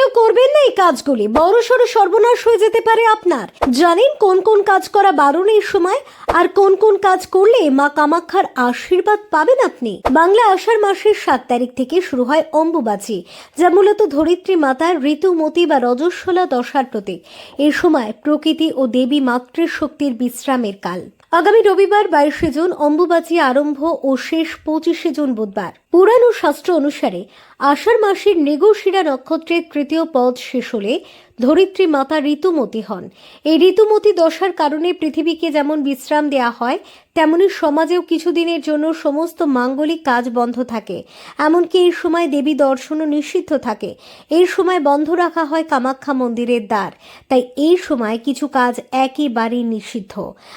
ভুলেও করবেন না এই কাজগুলি। বড় সড়ো সর্বনাশ হয়ে যেতে পারে আপনার। জানেন কোন কোন কাজ করা বারণ এই সময়? আর কোন কোন কাজ করলে মা কামাক্ষার আশীর্বাদ পাবেন আপনি? বাংলা আষাঢ় মাসের সাত তারিখ থেকে শুরু হয় অম্বুবাচী, যা মূলত ধরিত্রী মাতার ঋতুমতি বা রজস্বলা দশার প্রতীক। এ সময় প্রকৃতি ও দেবী মাতৃশক্তির বিশ্রামের কাল। আগামী রবিবার বাইশে জুন অম্বুবাচী আরম্ভ ও শেষ পঁচিশে জুন বুধবার। পুরাণ ও শাস্ত্র অনুসারে আষাঢ় মাসের মৃগশিরা নক্ষত্রের তৃতীয় পদ শেষ হলে ধরিত্রী মাতা ঋতুমতী হন। এই ঋতুমতি দশার কারণে পৃথিবীকে যেমন বিশ্রাম দেয়া হয়, তেমনি সমাজেও কিছুদিনের জন্য সমস্ত মাঙ্গলিক কাজ বন্ধ থাকে। এমনকি এই সময় দেবী দর্শনও নিষিদ্ধ থাকে। এই সময় বন্ধ রাখা হয় কামাখ্যা মন্দিরের দ্বার। তাই এই সময় কিছু কাজ একেবারেই নিষিদ্ধ।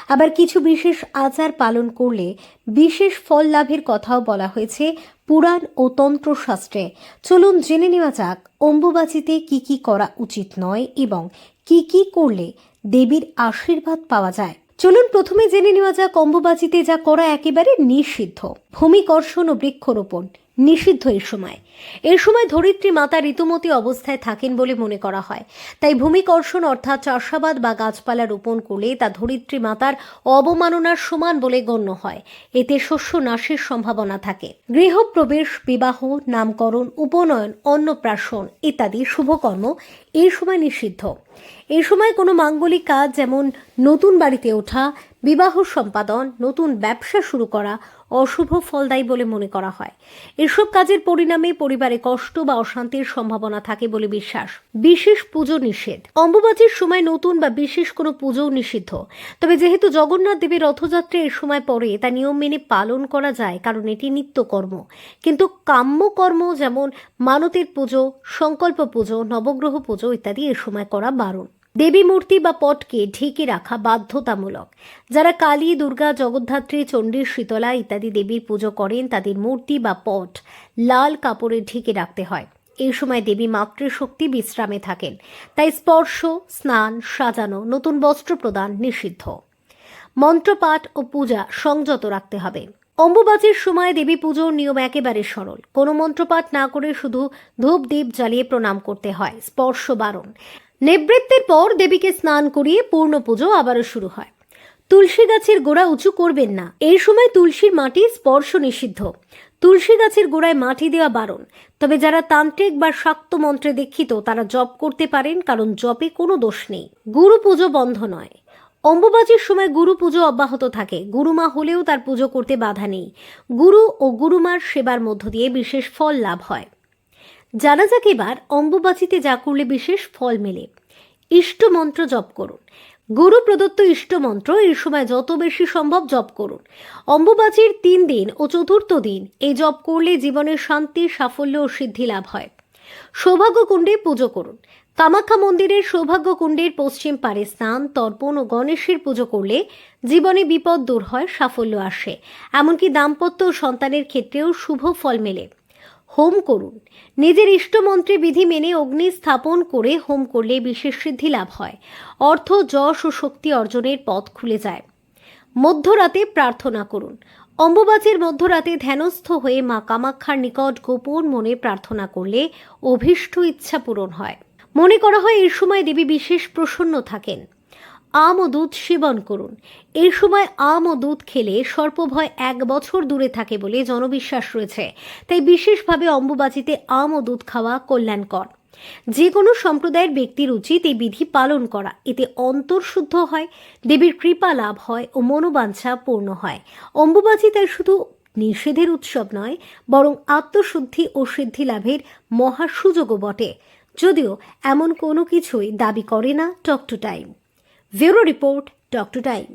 আবার কিছু বিশেষ আচার পালন করলে বিশেষ ফল লাভের কথাও বলা হয়েছে পুরাণ ও তন্ত্রশাস্ত্রে। চলুন জেনে নেওয়া যাক, অম্বুবাচিতে কি কি করা উচিত নয় এবং কি কি করলে দেবীর আশীর্বাদ পাওয়া যায়। চলুন প্রথমে জেনে নেওয়া যাক, অম্বুবাচিতে যা করা একেবারে নিষিদ্ধ। ভূমিকর্ষণ ও বৃক্ষরোপণ। নিষিদ্ধ এই সময়। এর সময় ধরিত্রী মাতা ঋতুমতী অবস্থায় থাকেন বলে মনে করা হয়। তাই ভূমিকর্ষণ অর্থাৎ চাষাবাদ বা গাছপালা রোপণ করলে তা ধরিত্রী মাতার অবমাননার সমান বলে গণ্য হয়। এতে শস্য নাশের সম্ভাবনা থাকে। গৃহপ্রবেশ, বিবাহ, নামকরণ, উপনয়ন, অন্নপ্রাশন ইত্যাদি শুভকর্ম এই সময় নিষিদ্ধ। এই সময় কোনো মাঙ্গলিক কাজ যেমন নতুন বাড়িতে ওঠা বিবাহ সম্পাদন, নতুন ব্যবসা শুরু করা অশুভ ফলদায়ী বলে মনে করা হয়। এসব কাজের পরিণামে পরিবারে কষ্ট বা অশান্তির সম্ভাবনা থাকে বলে বিশ্বাস। বিশেষ পুজো নিষেধ। অম্বুবাচীর সময় নতুন বা বিশেষ কোনো পুজোও নিষিদ্ধ। তবে যেহেতু জগন্নাথ দেবের রথযাত্রা এর সময় পরে তা নিয়ম মেনে পালন করা যায়, কারণ এটি নিত্যকর্ম। কিন্তু কাম্যকর্ম যেমন মানতের পুজো, সংকল্প পুজো, নবগ্রহ পুজো ইত্যাদি এ সময় করা বারণ। দেবী মূর্তি বা পটকে ঢেকে রাখা বাধ্যতামূলক। যারা কালী, দুর্গা, জগদ্ধাত্রী, চণ্ডী, শীতলা ইত্যাদি দেবীর পুজো করেন, তাদের মূর্তি বা পট লাল কাপড়ে ঢেকে রাখতে হয়। এই সময় দেবী মাতৃশক্তি বিশ্রামে থাকেন। তাই স্পর্শ, স্নান, সাজানো নতুন বস্ত্র প্রদান নিষিদ্ধ। মন্ত্রপাঠ ও পূজা সংযত রাখতে হবে। অম্বুবাচীর সময় দেবী পুজোর নিয়ম একেবারে সরল। কোনো মন্ত্রপাঠ না করে শুধু ধূপ দ্বীপ জ্বালিয়ে প্রণাম করতে হয়। স্পর্শ বারণ। নিবৃত্তির পর দেবীকে স্নান করিয়ে পূর্ণ পুজো আবারও শুরু হয়। তুলসী গাছের গোড়া উঁচু করবেন না। এই সময় তুলসীর মাটি স্পর্শ নিষিদ্ধ। তুলসী গাছের গোড়ায় মাটি দেওয়া বারণ। তবে যারা তান্ত্রিক বা শাক্ত মন্ত্রে দীক্ষিত, তারা জপ করতে পারেন, কারণ জপে কোনো দোষ নেই। গুরু পুজো বন্ধ নয়। অম্বুবাচীর সময় গুরু পুজো অব্যাহত থাকে। গুরুমা হলেও তার পুজো করতে বাধা নেই। গুরু ও গুরুমার সেবার মধ্য দিয়ে বিশেষ ফল লাভ হয়। জানা যাক এবার অম্বুবাচিতে যা করলে বিশেষ ফল মেলে। ইষ্ট মন্ত্র জপ করুন। গুরু প্রদত্ত ইষ্ট মন্ত্র এই সময় যত বেশি সম্ভব জপ করুন। অম্বুবাচীর তিন দিন ও চতুর্থ দিন এই জপ করলে জীবনের শান্তি, সাফল্য ও সিদ্ধি লাভ হয়। সৌভাগ্য কুণ্ডে পুজো করুন। কামাখ্যা মন্দিরের সৌভাগ্য কুণ্ডের পশ্চিম পারে স্নান, তর্পণ ও গণেশের পুজো করলে জীবনে বিপদ দূর হয়, সাফল্য আসে। এমনকি দাম্পত্য ও সন্তানের ক্ষেত্রেও শুভ ফল মেলে। হোম করুন। নিজের ইষ্টমন্ত্রে বিধি মেনে অগ্নি স্থাপন করে হোম করলে বিশেষ সিদ্ধি লাভ হয়। অর্থ, যশ ও শক্তি অর্জনের পথ খুলে যায়। মধ্যরাতে প্রার্থনা করুন। অম্বুবাচীর মধ্যরাতে ধ্যানস্থ হয়ে মা কামাক্ষার নিকট গোপন মনে প্রার্থনা করলে অভীষ্ট ইচ্ছা পূরণ হয়। মনে করা হয় এই সময় দেবী বিশেষ প্রসন্ন থাকেন। আম ও দুধ সেবন করুন। এই সময় আম ও দুধ খেলে সর্পভয় এক বছর দূরে থাকে বলে জনবিশ্বাস রয়েছে। তাই বিশেষভাবে অম্বুবাচিতে আম ও দুধ খাওয়া কল্যাণকর। যে কোনো সম্প্রদায়ের ব্যক্তির উচিত এই বিধি পালন করা। এতে অন্তর্শুদ্ধ হয়, দেবীর কৃপা লাভ হয় ও মনোবাঞ্ছা পূর্ণ হয়। অম্বুবাচী তাই শুধু নিষেধের উৎসব নয়, বরং আত্মশুদ্ধি ও সিদ্ধি লাভের মহা সুযোগও বটে। যদিও এমন কোনো কিছুই দাবি করে না talk to time. Bureau report talk to time